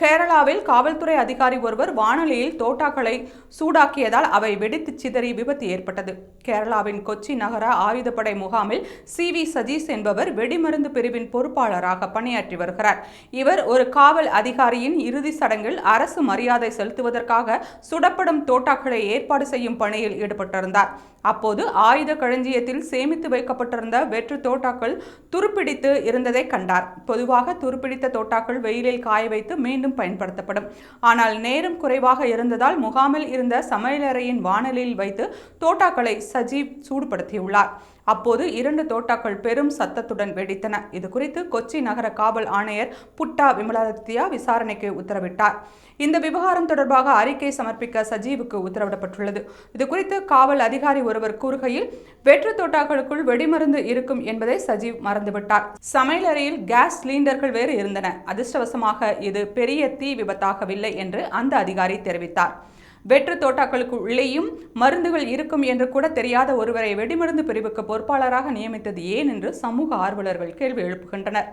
கேரளாவில் காவல்துறை அதிகாரி ஒருவர் வானொலியில் தோட்டாக்களை சூடாக்கியதால் அவை வெடித்து சிதறி விபத்து ஏற்பட்டது. கேரளாவின் கொச்சி நகர ஆயுதப்படை முகாமில் சி வி சதீஷ் என்பவர் வெடிமருந்து பிரிவின் பொறுப்பாளராக பணியாற்றி வருகிறார். இவர் ஒரு காவல் அதிகாரியின் இறுதி சடங்கில் அரசு மரியாதை செலுத்துவதற்காக சுடப்படும் தோட்டாக்களை ஏற்பாடு செய்யும் பணியில் ஈடுபட்டிருந்தார். அப்போது ஆயுத களஞ்சியத்தில் சேமித்து வைக்கப்பட்டிருந்த வெற்று தோட்டாக்கள் துருப்பிடித்து இருந்ததை கண்டார். பொதுவாக துருப்பிடித்த தோட்டாக்கள் வெயிலில் காய வைத்து மீண்டும் மீண்டும் பயன்படுத்தப்படும். ஆனால் நேரம் குறைவாக இருந்ததால் முகாமில் இருந்த சமையலறையின் வானலில் வைத்து தோட்டாக்களை சஜீவ் சூடுபடுத்தியுள்ளார். அப்போது இரண்டு தோட்டாக்கள் பெரும் சத்தத்துடன் வெடித்தன. இது குறித்து கொச்சி நகர காவல் ஆணையர் புட்டா விமலாதித்யா விசாரணைக்கு உத்தரவிட்டார். இந்த விவகாரம் தொடர்பாக அறிக்கை சமர்ப்பிக்க சஜீவுக்கு உத்தரவிடப்பட்டுள்ளது. இது குறித்து காவல் அதிகாரி ஒருவர் கூறுகையில் வெற்று தோட்டாக்களுக்குள் வெடிமருந்து இருக்கும் என்பதை சஜீவ் மறந்துவிட்டார். சமையலறையில் கேஸ் சிலிண்டர்கள் வேறு இருந்தன. அதிர்ஷ்டவசமாக இது பெரிய பெரிய தீ விபத்தாகவில்லை என்று அந்த அதிகாரி தெரிவித்தார். வெற்று தோட்டாக்களுக்கு உள்ளேயும் மருந்துகள் இருக்கும் என்று கூட தெரியாத ஒருவரை வெடிமருந்து பிரிவுக்கு பொறுப்பாளராக நியமித்தது ஏன் என்று சமூக ஆர்வலர்கள் கேள்வி எழுப்புகின்றனர்.